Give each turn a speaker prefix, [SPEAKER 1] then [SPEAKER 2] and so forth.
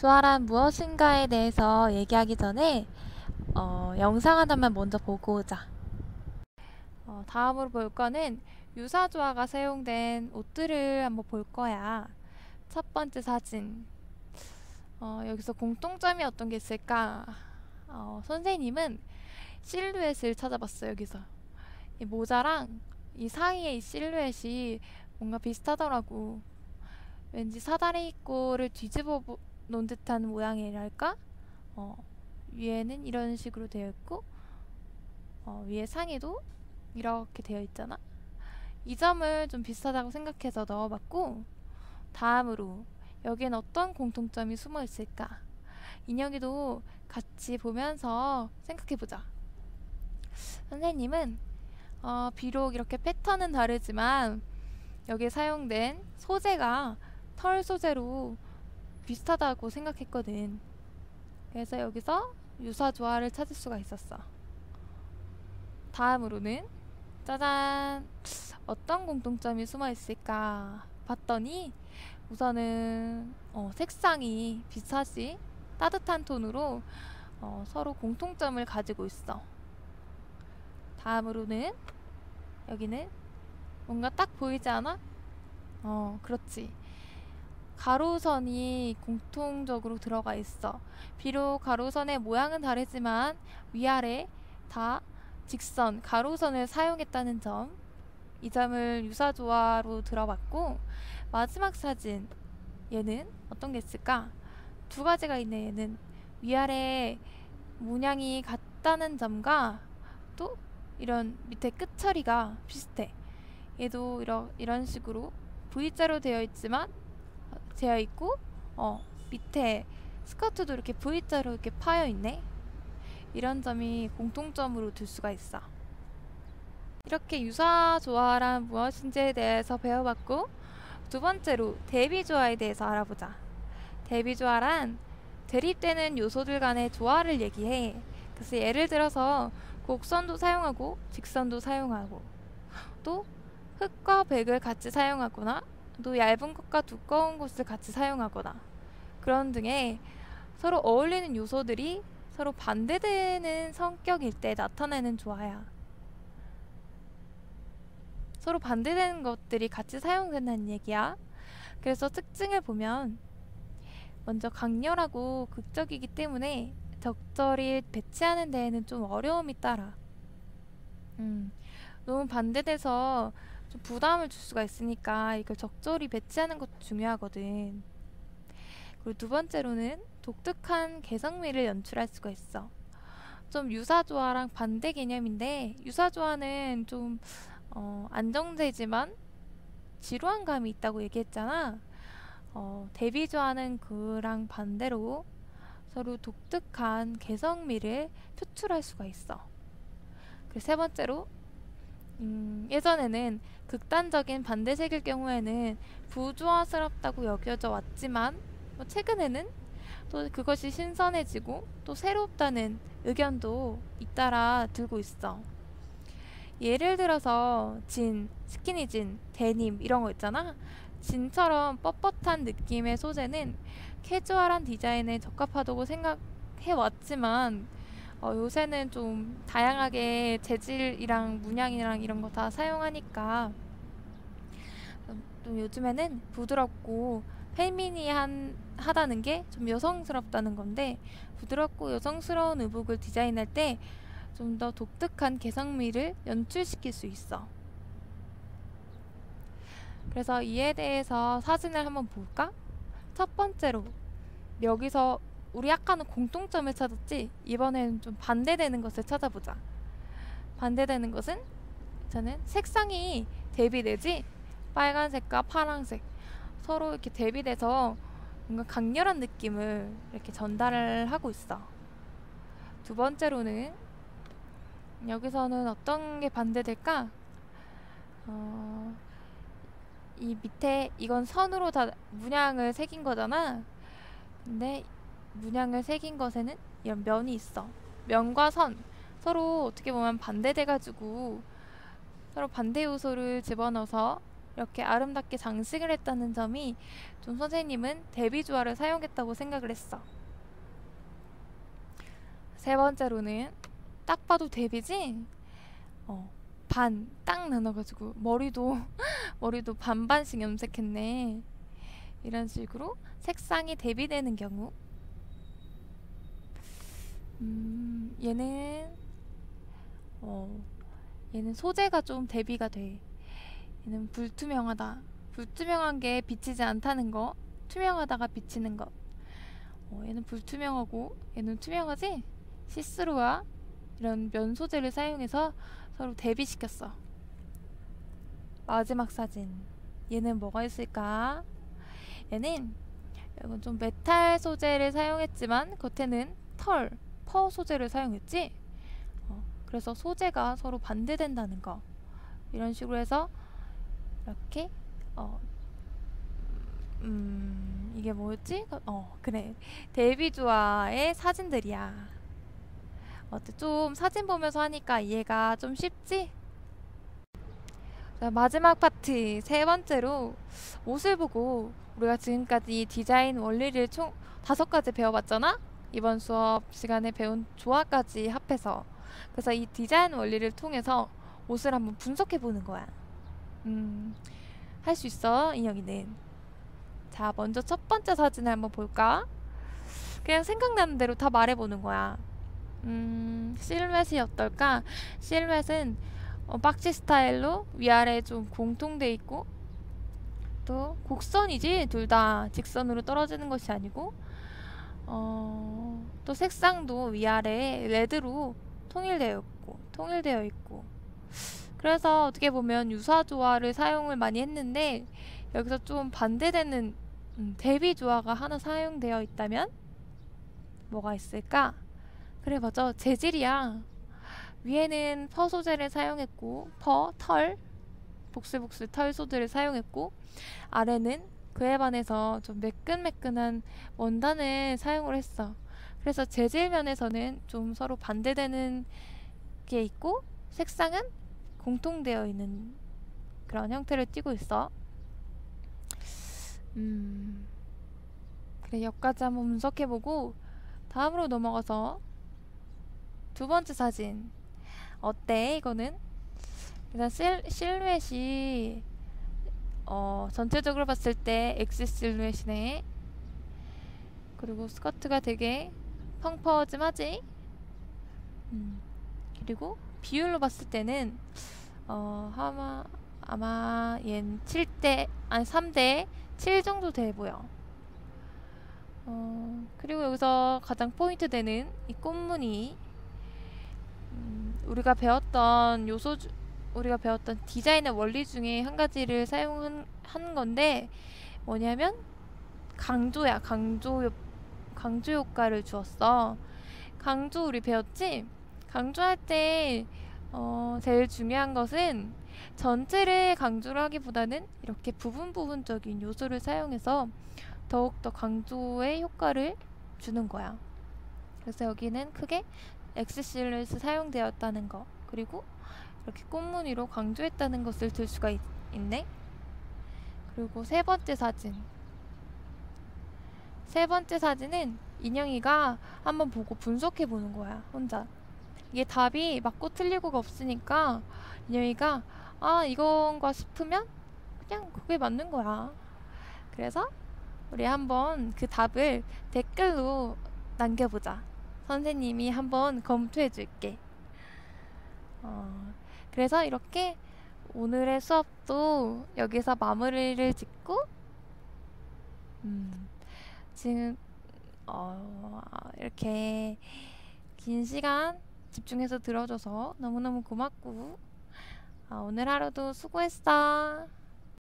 [SPEAKER 1] 조화란 무엇인가에 대해서 얘기하기 전에 어, 영상 하나만 먼저 보고 오자. 어, 다음으로 볼 거는 유사 조화가 사용된 옷들을 한번 볼 거야. 첫 번째 사진. 어, 여기서 공통점이 어떤 게 있을까? 어, 선생님은 실루엣을 찾아봤어요, 여기서. 이 모자랑 이이 실루엣이 뭔가 비슷하더라고. 왠지 사다리 꼴을 뒤집어 놓 은 듯한 모양이랄까? 어, 위에는 이런 식으로 되어 있고, 어, 위에 상의도 이렇게 되어 있잖아. 이 점을 좀 비슷하다고 생각해서 넣어봤고, 다음으로 여기엔 어떤 공통점이 숨어 있을까? 인혁이도 같이 보면서 생각해보자. 선생님은 어, 비록 이렇게 패턴은 다르지만 여기에 사용된 소재가 털 소재로 비슷하다고 생각했거든. 그래서 여기서 유사 조화를 찾을 수가 있었어. 다음으로는 짜잔 어떤 공통점이 숨어 있을까 봤더니 우선은 어, 색상이 비슷하지 따뜻한 톤으로 어, 서로 공통점을 가지고 있어. 다음으로는 여기는 뭔가 딱 보이지 않아? 어, 그렇지. 가로선이 공통적으로 들어가 있어. 비록 가로선의 모양은 다르지만 위아래 다 직선, 가로선을 사용했다는 점. 이 점을 유사조화로 들어봤고 마지막 사진 얘는 어떤 게 있을까? 두 가지가 있네 얘는 위아래 문양이 같다는 점과 또 이런 밑에 끝처리가 비슷해 얘도 이러, 이런 식으로 V자로 되어 있지만 되어 있고 어 밑에 스커트도 이렇게 V자로 이렇게 파여 있네. 이런 점이 공통점으로 둘 수가 있어. 이렇게 유사조화란 무엇인지에 대해서 배워봤고 두 번째로 대비조화에 대해서 알아보자. 대비조화란 대립되는 요소들 간의 조화를 얘기해. 그래서 예를 들어서 곡선도 사용하고 직선도 사용하고 또 흙과 백을 같이 사용하거나 또 얇은 것과 두꺼운 것을 같이 사용하거나 그런 등의 서로 어울리는 요소들이 서로 반대되는 성격일 때 나타내는 조화야. 서로 반대되는 것들이 같이 사용된다는 얘기야. 그래서 특징을 보면 먼저 강렬하고 극적이기 때문에 적절히 배치하는 데에는 좀 어려움이 따라. 음, 너무 반대돼서 좀 부담을 줄 수가 있으니까 이걸 적절히 배치하는 것도 중요하거든. 그리고 두 번째로는 독특한 개성미를 연출할 수가 있어. 좀 유사조화랑 반대 개념인데 유사조화는 좀 어, 안정되지만 지루한 감이 있다고 얘기했잖아. 어, 대비조화는 그랑 반대로 서로 독특한 개성미를 표출할 수가 있어. 그세 번째로 음, 예전에는 극단적인 반대색일 경우에는 부조화스럽다고 여겨져 왔지만 뭐 최근에는 또 그것이 신선해지고 또 새롭다는 의견도 잇따라 들고 있어. 예를 들어서 진, 스키니진, 데님 이런 거 있잖아. 진처럼 뻣뻣한 느낌의 소재는 캐주얼한 디자인에 적합하다고 생각해 왔지만 어, 요새는 좀 다양하게 재질이랑 문양이랑 이런 거 다 사용하니까 또 요즘에는 부드럽고 페미니한 하다는 게 좀 여성스럽다는 건데 부드럽고 여성스러운 의복을 디자인할 때 좀 더 독특한 개성미를 연출시킬 수 있어. 그래서 이에 대해서 사진을 한번 볼까? 첫 번째로 여기서 우리 아까는 공통점을 찾았지 이번에는 좀 반대되는 것을 찾아보자. 반대되는 것은 저는 색상이 대비되지 빨간색과 파란색 서로 이렇게 대비돼서 뭔가 강렬한 느낌을 이렇게 전달을 하고 있어. 두 번째로는 여기서는 어떤 게 반대될까? 어, 이 밑에 이건 선으로 다 문양을 새긴 거잖아. 근데 문양을 새긴 것에는 이런 면이 있어. 면과 선 서로 어떻게 보면 반대돼 가지고 서로 반대 요소를 집어넣어서 이렇게 아름답게 장식을 했다는 점이 좀 선생님은 데뷔주화를 사용했다고 생각을 했어. 세 번째로는 딱 봐도 데뷔지? 어, 반 딱 나눠가지고 머리도 머리도 반반씩 염색했네. 이런 식으로 색상이 대비되는 경우 음, 얘는 어, 얘는 소재가 좀 대비가 돼. 얘는 불투명하다. 불투명한 게 비치지 않다는 거. 투명하다가 비치는 것. 어, 얘는 불투명하고 얘는 투명하지? 시스루와 이런 면 소재를 사용해서 서로 대비시켰어. 마지막 사진. 얘는 뭐가 있을까? 얘는 이건 좀 메탈 소재를 사용했지만 겉에는 털, 퍼 소재를 사용했지? 어, 그래서 소재가 서로 반대된다는 거. 이런 식으로 해서 이렇게 어, 음, 이게 뭐였지? 어, 그래. 데뷔주와의 사진들이야. 어때? 좀 사진 보면서 하니까 이해가 좀 쉽지? 자, 마지막 파트 세 번째로 옷을 보고 우리가 지금까지 디자인 원리를 총 다섯 가지 배워봤잖아? 이번 수업 시간에 배운 조화까지 합해서 그래서 이 디자인 원리를 통해서 옷을 한번 분석해 보는 거야. 음, 할 수 있어, 인형이는. 자, 먼저 첫 번째 사진을 한번 볼까? 그냥 생각나는 대로 다 말해 보는 거야. 음, 실루엣이 어떨까? 실루엣은 어, 박지 스타일로 위아래 좀 공통돼 있고 또 곡선이지 둘 다 직선으로 떨어지는 것이 아니고 어, 또 색상도 위아래 레드로 통일되어 있고 통일되어 있고 그래서 어떻게 보면 유사 조화를 사용을 많이 했는데 여기서 좀 반대되는 음, 대비 조화가 하나 사용되어 있다면 뭐가 있을까? 그래 맞아 재질이야 위에는 퍼 소재를 사용했고 퍼, 털, 복슬복슬 털 소재를 사용했고 아래는 그에 반해서 좀 매끈매끈한 원단을 사용을 했어. 그래서 재질 면에서는 좀 서로 반대되는 게 있고 색상은 공통되어 있는 그런 형태를 띠고 있어. 음, 그래 여기까지 한번 분석해보고 다음으로 넘어가서 두 번째 사진 어때 이거는? 일단 실, 실루엣이 어, 전체적으로 봤을 때 X 실루엣이네 그리고 스커트가 되게 펑퍼짐하지? 음. 그리고 비율로 봤을 때는 어, 아마 아마 얜 7대 아니 3대 7 정도 돼 보여. 어, 그리고 여기서 가장 포인트 되는 이 꽃무늬 음, 우리가 배웠던 요소 주, 우리가 배웠던 디자인의 원리 중에 한 가지를 사용한 한 건데 뭐냐면 강조야 강조 강조 효과를 주었어. 강조 우리 배웠지? 강조할 때 어, 제일 중요한 것은 전체를 강조를 하기보다는 이렇게 부분 부분적인 요소를 사용해서 더욱더 강조의 효과를 주는 거야. 그래서 여기는 크게 엑스실루엣이 사용되었다는 거. 그리고 이렇게 꽃무늬로 강조했다는 것을 들 수가 있, 있네. 그리고 세 번째 사진 세 번째 사진은 인형이가 한번 보고 분석해 보는 거야 혼자. 이게 답이 맞고 틀리고가 없으니까 인형이가 아 이건가 싶으면 그냥 그게 맞는 거야. 그래서 우리 한번 그 답을 댓글로 남겨보자. 선생님이 한번 검토해 줄게. 어, 그래서 이렇게 오늘의 수업도 여기서 마무리를 짓고 음, 지금 어, 이렇게 긴 시간 집중해서 들어줘서 너무너무 고맙고 어, 오늘 하루도 수고했어.